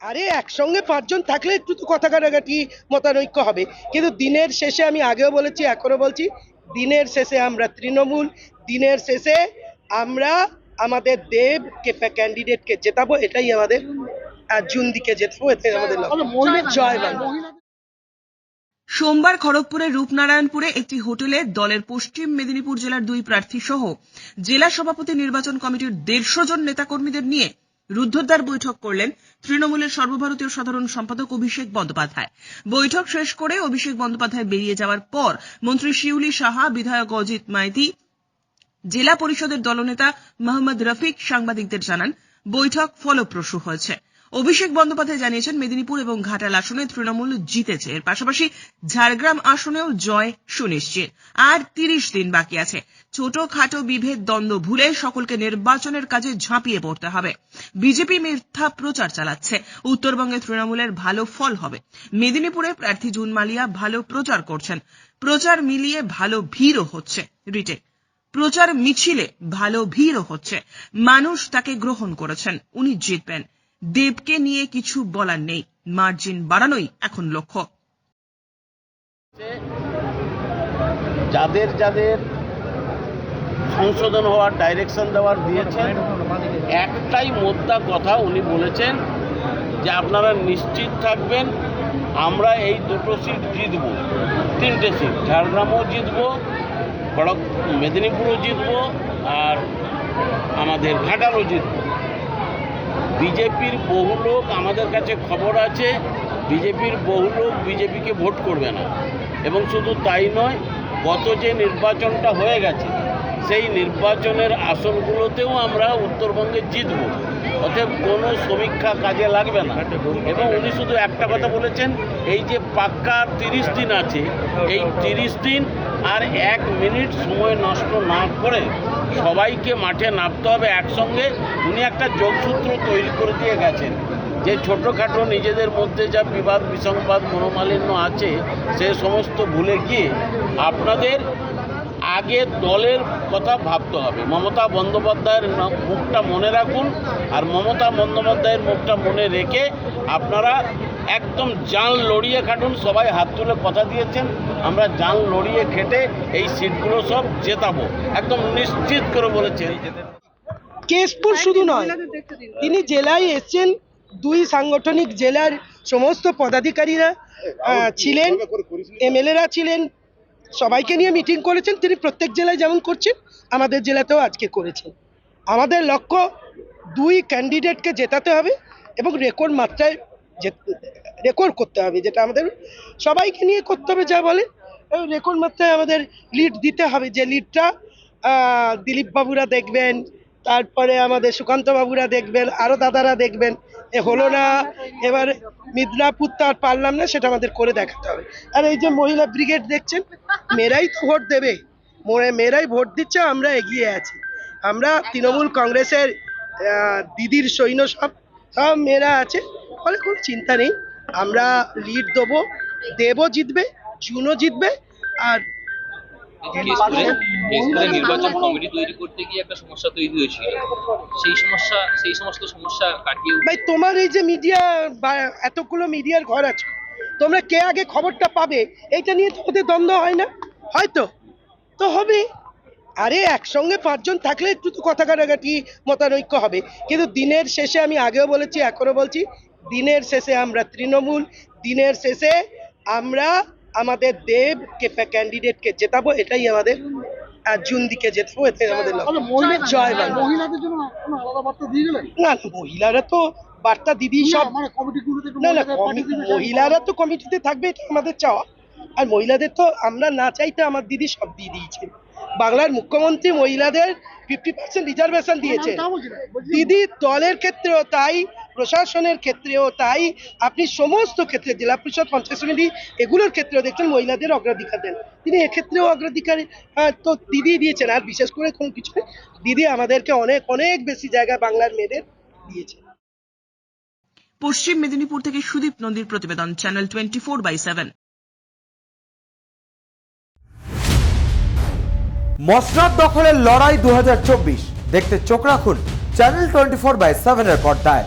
আরে একসঙ্গে পাঁচজন থাকলে একটু তো কথা কাটাকাটি মতানৈক্য হবে। কিন্তু দিনের শেষে আমি আগেও বলেছি এখনও বলছি দিনের শেষে আমরা তৃণমূল দিনের শেষে আমরা আমাদের দেবকে ক্যান্ডিডেটকে জেতাবো এটাই আমাদের জুন দিকে জেতাবো এটাই আমাদের জয় বাংলা। সোমবার খড়গপুরের রূপনারায়ণপুরে একটি হোটেলে দলের পশ্চিম মেদিনীপুর জেলার দুই প্রার্থী সহ জেলা সভাপতি নির্বাচন কমিটির দেড়শো জন নেতাকর্মীদের নিয়ে রুদ্ধদ্বার বৈঠক করলেন তৃণমূলের সর্বভারতীয় সাধারণ সম্পাদক অভিষেক বন্দ্যোপাধ্যায়। বৈঠক শেষ করে অভিষেক বন্দ্যোপাধ্যায় বেরিয়ে যাওয়ার পর মন্ত্রী শিউলি সাহা, বিধায়ক অজিত মাইতি, জেলা পরিষদের দলনেতা মোহাম্মদ রফিক সাংবাদিকদের জানান, বৈঠক ফলপ্রসূ হয়েছে। অভিষেক বন্দ্যোপাধ্যায় জানিয়েছেন, মেদিনীপুর এবং ঘাটাল আসনে তৃণমূল জিতেছে। এর পাশাপাশি ঝাড়গ্রাম আসনেও জয় সুনিশ্চিত। আর তিরিশ দিন বাকি আছে। ছোটখাটো বিভেদ দ্বন্দ্ব ভুলে সকলকে নির্বাচনের কাজে ঝাঁপিয়ে পড়তে হবে। বিজেপি মিথ্যা প্রচার চালাচ্ছে। উত্তরবঙ্গে তৃণমূলের ভালো ফল হবে। মেদিনীপুরে প্রার্থী জুন মালিয়া ভালো প্রচার করছেন। প্রচার মিলিয়ে ভালো ভিড়ও হচ্ছে রিটেক প্রচার মিছিলে ভালো ভিড়ও হচ্ছে। মানুষ তাকে গ্রহণ করেছেন। উনি জিতবেন। দেবকে নিয়ে কিছু বলার নেই। মার্জিন বাড়ানোই এখন লক্ষ্য। যাদের যাদের সংশোধন হওয়ার ডাইরেকশন দেওয়ার দিয়েছেন, একটাই মোদ্দা কথা উনি বলেছেন যে আপনারা নিশ্চিত থাকবেন, আমরা এই দুটো সিট জিতব। তিনটে সিট ঝাড়গ্রামও জিতব খড়গ মেদিনীপুরও জিতব, আর আমাদের ঘাটালও জিতব। বিজেপির বহু লোক আমাদের কাছে খবর আছে, বিজেপির বহু লোক বিজেপিকে ভোট করবে না। এবং শুধু তাই নয়, গত যে নির্বাচনটা হয়ে গেছে, সেই নির্বাচনের আসনগুলোতেও আমরা উত্তরবঙ্গে জিতব। অতএব কোনো সমীক্ষা কাজে লাগবে না। এবং উনি শুধু একটা কথা বলেছেন এই যে পাক্কা তিরিশ দিন আছে এই তিরিশ দিন আর এক মিনিট সময় নষ্ট না করে সবাইকে মাঠে নামতে হবে একসঙ্গে। উনি একটা যোগসূত্র তৈরি করে দিয়ে গেছেন যে ছোটোখাটো নিজেদের মধ্যে যা বিবাদ বিসংবাদ মনোমালিন্য আছে সে সমস্ত ভুলে গিয়ে আপনাদের আগে দলের কথা ভাবতে হবে। মমতা বন্দ্যোপাধ্যায়ের মুখটা মনে রাখুন আর মমতা বন্দ্যোপাধ্যায়ের মুখটা মনে রেখে আপনারা একদম জান লড়িয়ে খাটুন। সবাই হাত তুলে কথা দিয়েছেন। আমরা জান লড়িয়ে খেটে এই সিটগুলো সব জেতাবো। একদম নিশ্চিত করে বলেছেন। কেশপুর শুধু নয় তিনি জেলায় এসছেন। দুই সাংগঠনিক জেলার সমস্ত পদাধিকারীরা ছিলেন এমএলএরা ছিলেন সবাইকে নিয়ে মিটিং করেছেন, তিনি প্রত্যেক জেলায় যেমন করছেন, আমাদের জেলাতেও আজকে করেছেন। আমাদের লক্ষ্য দুই ক্যান্ডিডেটকে জেতাতে হবে এবং রেকর্ড মাত্রায় রেকর্ড করতে হবে, যেটা আমাদের সবাইকে নিয়ে করতে হবে, যা বলে রেকর্ড মাত্রায় আমাদের লিড দিতে হবে, যে লিডটা দিলীপবাবুরা দেখবেন তারপরে আমাদের সুকান্ত বাবুরা দেখবেন আরও দাদারা দেখবেন। এ হলো না, এবার মিদনাপুর তো আর পারলাম না, সেটা আমাদের করে দেখাতে হবে। আর এই যে মহিলা ব্রিগেড দেখছেন, মেয়েরাই তো ভোট দেবে। মেয়েরাই ভোট দিচ্ছে, আমরা এগিয়ে আছি। আমরা তৃণমূল কংগ্রেসের দিদির সৈন্য সব সব মেয়েরা আছে, ফলে কোনো চিন্তা নেই। আমরা লিড দেবো, দেবও জিতবে, জুনও জিতবে, আর কেশপুরে নির্বাচন কমিটি তৈরি করতে গিয়ে একটা সমস্যা তৈরি হয়েছিল সেই সমস্যা সেই সমস্ত সমস্যা কাটিয়ে ভাই তোমার এই যে মিডিয়া এতগুলো মিডিয়ার ঘর আছে তোমরা কে আগে খবরটা পাবে? এইটা নিয়ে তোমাদের দ্বন্দ্ব হয় না। হয়তো। তো হবে। আরে একসঙ্গে পাঁচজন থাকলে একটু তো কথা কাটাকাটি মতানৈক্য হবে। কিন্তু দিনের শেষে আমি আগেও বলেছি এখনও বলছি দিনের শেষে আমরা তৃণমূল দিনের শেষে আমরা আমাদের দেবকে ক্যান্ডিডেটকে জেতাবো এটাই আমাদের আর জুন দিকে জেতাবো এটাই আমাদের জয় মহিলাদের জন্য আলাদা বার্তা দিয়ে গেলেন না মহিলারা তো বার্তা দিদি সব না, মানে না মহিলারা তো কমিটিতে থাকবে এটা আমাদের চাওয়া। আর মহিলাদের তো আমরা না চাইতে আমার দিদি সব দিয়ে দিয়েছে। বাংলার মুখ্যমন্ত্রী মহিলাদের ফিফটি পার্সেন্ট রিজার্ভেশন দিয়েছে। দিদি দলের ক্ষেত্রেও তাই প্রশাসনের ক্ষেত্রেও তাই আপনি সমস্ত ক্ষেত্রে জেলা পরিষদ পঞ্চায়েত সমিতি এগুলোর ক্ষেত্রেও দেখছেন মহিলাদের অগ্রাধিকার দেন। তিনি এক্ষেত্রেও অগ্রাধিকার আহ, তো দিদি দিয়েছেন। আর বিশেষ করে কোনো কিছু দিদি আমাদেরকে অনেক অনেক বেশি জায়গা বাংলার মেয়েদের দিয়েছে পশ্চিম মেদিনীপুর থেকে সুদীপ নন্দীর প্রতিবেদন channel twenty four by seven. মসনাদ দখলের লড়াই দু হাজার চব্বিশ। দেখতে চোখ রাখুন চ্যানেল টোয়েন্টি ফোর বাই সেভেনের পর্দায়।